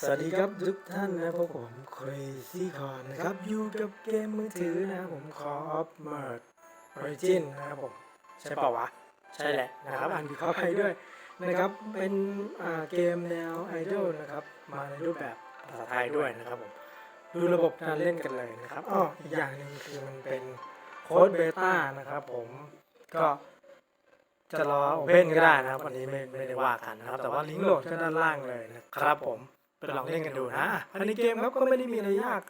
สวัสดีครับทุกท่านนะพวกผม Crazy c o n นะครับอยู่กับเกมมือถือนะครับผม Call of m e r d Origin นะครับผมใช่เปล่าวะ ใช่แหละนะครับอ่านผิดขออภัยด้วยนะครับเป็นเกมแนวไอดอลนะครับมาในรูปแบบภาษาไทยด้วยนะครับผมดูระบบการเล่นกันเลยนะครับอ้ออีกอย่างหนึ่งคือมันเป็นโค้ดเบต้านะครับผมก็จะรอโอเพนก็ได้นะครับ วันนี้ไม่ไม่ได้ว่ากันนะครับ แต่ว่าลิงก์โหลดก็ด้านล่างเลยนะครับผม ไปลองเล่นกันดูนะภายในเกมครับก็ไม่ได้มีอะไรยาก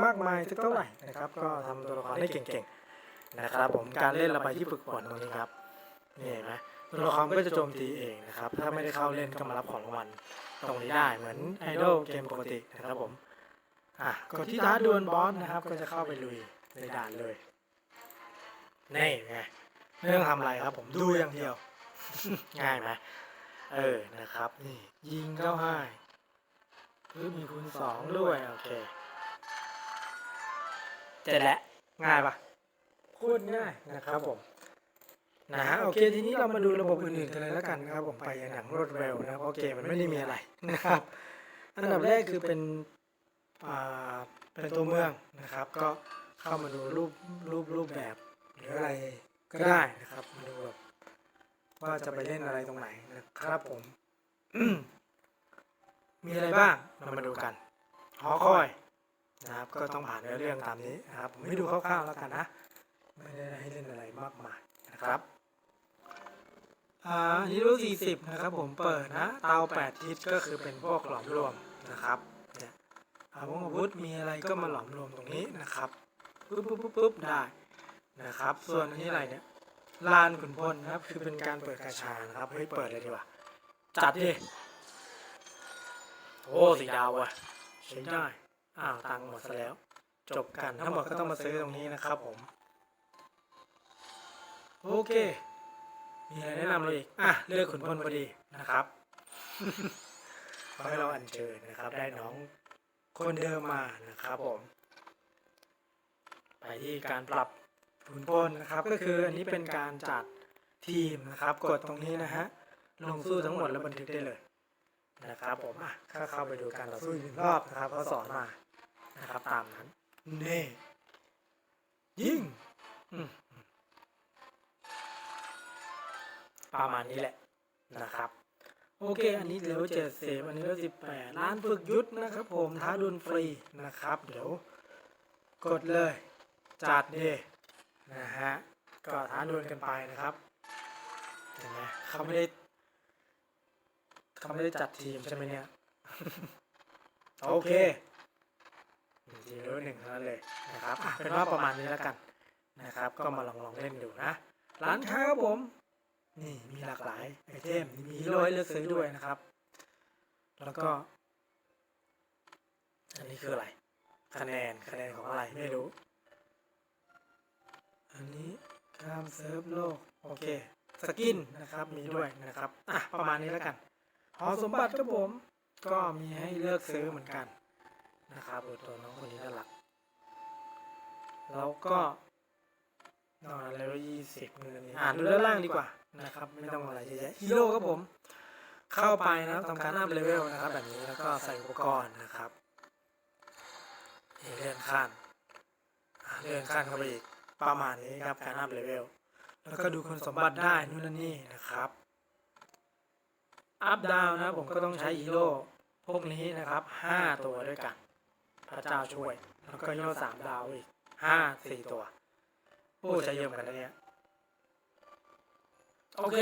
มากมายสักเท่าไหร่นะครับ ก็ทำตัวละครได้เก่งๆนะครับ ผมการเล่นระบายที่ฝึกฝนตรงนี้ครับนี่เห็นไหมตัวละครก็จะโจมตีเองนะครับ ถ้าไม่ได้เข้าเล่นก็มารับของรางวัลตรงนี้ได้เหมือนไอดอลเกมปกตินะครับผมอะกดที่ท้าดวลบอสนะครับ ก็จะเข้าไปลุยในด่านเลยนี่ไงไม่ต้องทำอะไรครับ ผมดูอย่างเดียว ง่ายไหมเออนะครับ นี่ยิงเข้าให้ คือมีคูณสองด้วย โอเคเสร็จแล้วง่ายปะโคตรง่ายนะครับผมนะฮะโอเคทีนี้เรามาดูระบบอื่นๆกันเลยแล้วกันนะครับ ผมไปอย่างรวดเร็วนะครับเพราะเกมมันไม่ได้มีอะไรนะครับ อันดับแรกคือเป็นอ่าเป็นตัวเมืองนะครับ ก็เข้ามาดูรูปรูปรูปแบบ หรืออะไรก็ได้นะครับมาดูแบบว่าจะไปเล่นอะไรตรงไหนนะครับผม มีอะไรบ้างเรามาดูกันหอคอยนะครับก็ต้องผ่านเนื้อเรื่องตามนี้นะครับผมให้ดูคร่าวๆแล้วกันนะไม่ได้ให้เล่นอะไรมากมายนะครับอ่าอันนี้รู้สี่สิบนะครับผมเปิดนะเตาแปดทิศก็คือเป็นพวกหลอมรวมนะครับเนี่ยอาวุธอาวุธมีอะไรก็มาหลอมรวมตรงนี้นะครับปุ๊บปุ๊บปุ๊บปุ๊บได้นะครับ ส่วนอันนี้อะไรเนี่ยลานขุนพลนะครับคือเป็นการเปิดกาชานะครับเฮ้ยเปิดเลยดีกว่าจัดดิ โอ้สีดาวว่ะใช้ได้อ้าวตังค์หมดซะแล้ว จบกันทั้งหมดก็ต้องมาซื้อตรงนี้นะครับผม โอเค มีอะไรแนะนำเราอีก อะ เลือกขุนพลพอดีนะครับขอให้เราอัญเชิญนะครับ ได้น้องคนเดิมมานะครับผม ไปที่การปรับขุนพลนะครับ ก็คืออันนี้เป็นการจัดทีมนะครับ กดตรงนี้นะฮะ ลงสู้ทั้งหมดแล้วบันทึกได้เลย นะครับผมอะถ้าเข้าไปดูการต่อสู้อีกหนึ่งรอบนะครับเขาสอนมานะครับตามนั้นนี่ยิงอืมประมาณนี้แหละนะครับ โอเค อันนี้เลเวลเจ็ดสิบอันนี้เลเวลสิบแปดร้านฝึกยุทธนะครับ ผมท้าดวลฟรีนะครับ เดี๋ยว กดเลย จัดดินะฮะก็ท้าดวลกันไปนะครับเห็นไหมเขาไม่ได้ เขาไม่ได้จัดทีมใช่ไหมเนี่ย โอเคทีเลเวลหนึ่งเท่านั้นเลยนะครับอะเป็นว่าประมาณนี้แล้วกันนะครับ ก็มาลองลองเล่นดูนะร้านค้าครับผม นี่มีหลากหลายไอเทมมีฮีโร่ให้เลือกซื้อด้วยนะครับ แล้วก็ อันนี้คืออะไร คะแนนคะแนนของอะไรไม่รู้ อันนี้ข้ามเซิร์ฟโลก โอเค สกินนะครับมีด้วยนะครับ อะ ประมาณนี้แล้วกัน หอสมบัติครับผม ก็มีให้เลือกซื้อเหมือนกันนะครับตัวน้องคนนี้น่ารัก แล้วก็นอนอะไรวยี่สิบเงินนี้อ่านดูด้านล่างดีกว่านะครับ ไม่ต้องอะไรเยอะแยะฮีโร่ครับผม เข้าไปนะครับทำการอัพเลเวลนะครับ แบบนี้แล้วก็ใส่อุปกรณ์นะครับเลื่อนขั้นเลื่อนขั้นเข้าไปอีกประมาณนี้ครับการอัพเลเวลแล้วก็ดูคุณสมบัติได้นู่นนี่นะครับ อัพดาวนะผมก็ต้องใช้ฮีโร่พวกนี้นะครับห้าตัวด้วยกัน พระเจ้าช่วย แล้วก็ฮีโร่สามดาวอีกห้าสี่ตัวโอ้ใช้เยอะกันนะเนี่ยโอเค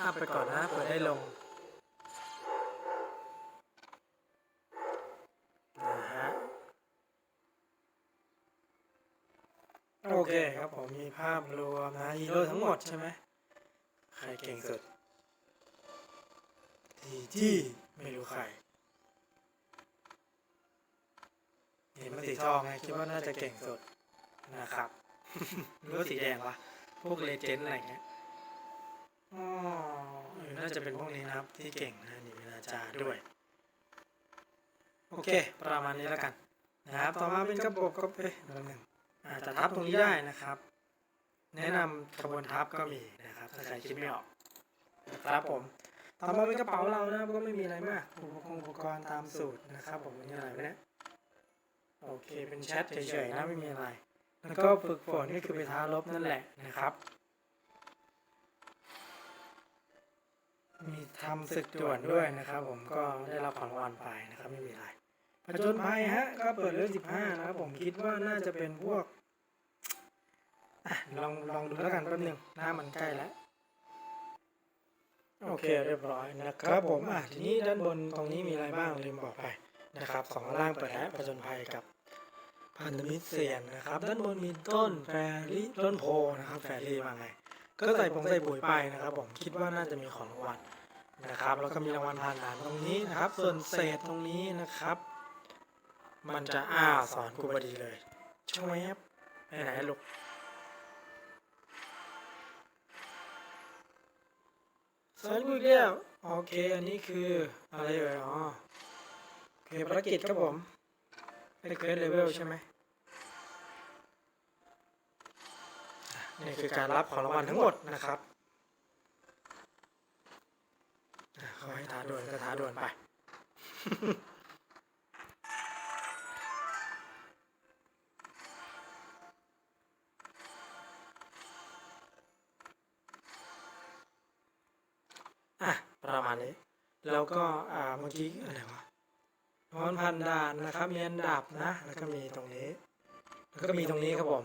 อัพไปก่อนนะเปิดได้ลงนะฮะ โอเคครับผมมีภาพรวมนะฮีโร่ทั้งหมดใช่ไหมใครเก่งสุดทีที่ไม่รู้ใครเห็นมันสีทองไงคิดว่าน่าจะเก่งสุดนะครับหรือว่าสีแดงวะพวกเลเจนด์อะไรเงี้ยอ๋อเออน่าจะเป็นพวกนี้นะครับ ที่เก่งนะนี่เป็นอาจารย์ด้วย โอเค ประมาณนี้แล้วกัน นะครับ ต่อมาเป็นกระบอกก็เอ๊ะแป๊บนึง อาจจะทับตรงนี้ได้นะครับ แนะนำขบวนทัพก็มีนะครับ ถ้าใครคิดไม่ออกนะครับผมต่อมาเป็นกระเป๋าเรานะก็ไม่มีอะไรมากอุปกรณ์อุปกรณ์ตามสูตรนะครับผมนี่อะไรเนี่ยโอเคเป็นแชทเฉยๆนะไม่มีอะไร แล้วก็ฝึกฝนก็คือไปท้ารบนั่นแหละนะครับ มีทำศึกด่วนด้วยนะครับ ผมก็ได้รับของรางวัลไปนะครับไม่มีอะไร ผจญภัยฮะก็เปิดเรื่องสิบห้านะครับผมคิดว่าน่าจะเป็นพวกอลองลองดูแล้วกันแป๊บหนึงหน้ามันใกล้แล้วโอเคเรียบร้อยนะครับผมอะทีนี้ด้านบนตรงนี้มีอะไรบ้างลืมบอกไปนะครับสองล่างเปิดแล้วผจญภัยกับพันธมิตรเสียนนะครับ ด้านบนมีต้นแฟรี่ต้นโพนะครับแฟรี่มาไง ก็ใส่ผงใส่ปุ๋ยไปนะครับ ผมคิดว่าน่าจะมีของรางวัลนะครับ แล้วก็มีรางวัลผ่านด่านตรงนี้นะครับ ส่วนเศษตรงนี้นะครับ มันจะอ้าสอนกูพอดีเลยช่วยไปไหนลูกสอนกูอีกแล้วโอเค อันนี้คืออะไรเอ่ยอ๋อโอเคภารกิจครับผมไอ้เควสเลเวลใช่ไหมนี่คือการรับของรางวัลทั้งหมดนะครับขอให้ท้าด่วนก็ท้าด่วนไป ประมาณนี้ แล้วก็อ่าเมื่อกี้อะไรวะนอนพันดานนะครับ มีอันดับนะ แล้วก็มีตรงนี้ แล้วก็มีตรงนี้ครับผม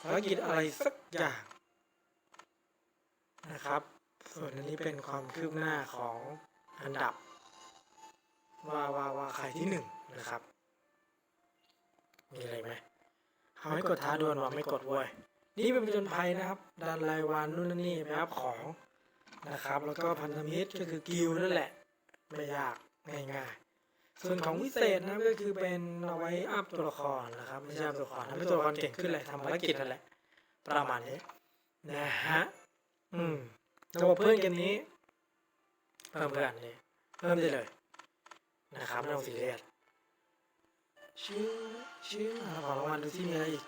ภารกิจอะไรสักอย่างนะครับ ส่วนอันนี้เป็นความคืบหน้าของอันดับ ว่าว่าว่าใครที่หนึ่งนะครับ มีอะไรไหมเขาให้กดท้าดวลว่าไม่กดเว้ยนี่เป็นผจญภัยนะครับ ดันรายวันนู่นนี่ไปอัพของ นะครับ แล้วก็พันธมิตรก็คือกิลนั่นแหละ ไม่ยากง่ายๆ ส่วนของวิเศษนะก็คือเป็นเอาไว้อัพตัวละครนะครับ ไม่ใช่อัพตัวละครทำให้ตัวละครเก่งขึ้นเลยทำภารกิจนั่นแหละ ประมาณนี้นะฮะ อืมระบบเพื่อนเกมนี้เพิ่มเพื่อนนี่เพิ่มได้เลยนะครับไม่ต้องซีเรียสชื่อชื่อเอของรางวัลดูที่มีอะไรอีก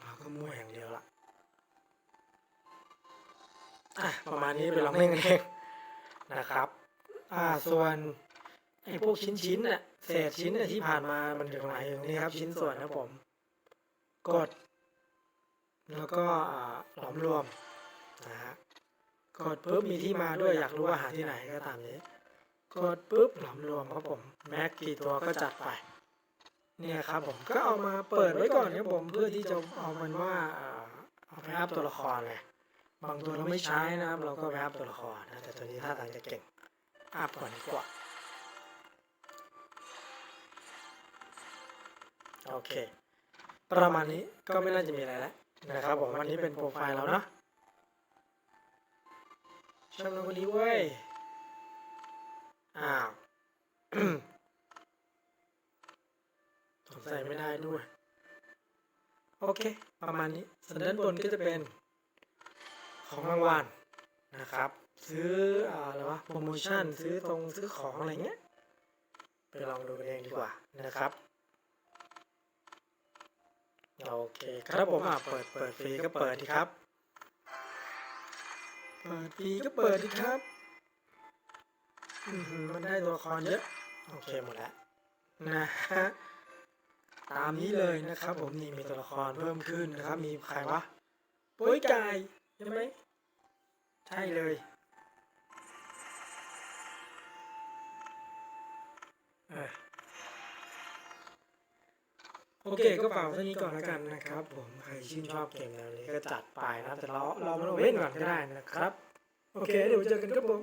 เราก็มั่วอย่างเดียวละอะ ประมาณนี้ไปลองเล่นกันเองนะครับ อ่าส่วนไอ้พวกชิ้นชิ้นๆน่ะเศษชิ้นน่ะที่ผ่านมามันอยู่ตรงไหนอยู่ตรงนี้ครับ ชิ้นส่วนนะผม กด แล้วก็อ่าหลอมรวมนะฮะกดปุ๊บมีที่มาด้วยอยากรู้ว่าหาที่ไหนก็ตามนี้ กดปุ๊บหลอมรวมครับผมแม็กกี่ตัวก็จัดไป เนี่ยครับผมก็เอามาเปิดไว้ก่อนครับผมเพื่อที่จะเอามันว่าเอ่อเอาไปอัพตัวละครไง บางตัวเราไม่ใช้นะครับ เราก็ไปอัพตัวละครนะแต่ตัวนี้ถ้าทางจะเก่งอัพก่อนดีกว่าโอเค ประมาณนี้ก็ไม่น่าจะมีอะไรแล้วนะครับผมวันนี้เป็นโปรไฟล์เราเนาะชอบน้องคนนี้เว้ย อ้าวสงสัยไม่ได้ด้วย โอเค ประมาณนี้ส่วนด้านบนก็จะเป็น ของรางวัลนะครับ ซื้อออะไรวะโปรโมชั่นซื้อตรงซื้อของอะไรเงี้ยไปลองดูกันเองดีกว่านะครับโอเคครับผมอะเปิดเปิดฟรีก็เปิดดีครับ เปิดฟรีก็เปิดดีครับมันได้ตัวละครเยอะโอเคหมดแล้วนะฮะตามนี้เลยนะครับ ผมนี่มีตัวละครเพิ่มขึ้นนะครับ มีใครวะปุ้ยไก่ ช่ไหม ใช่เลยเออโอเคก็ฝากเท่านี้ก่อนแล้วกันนะครับผม ใครชื่นชอบเกมแนวนี้ก็จัดไปนะ แต่เราเราไม่ต้องเว้นก่อนก็ได้นะครับ โอเค เดี๋ยวเจอกันครับผม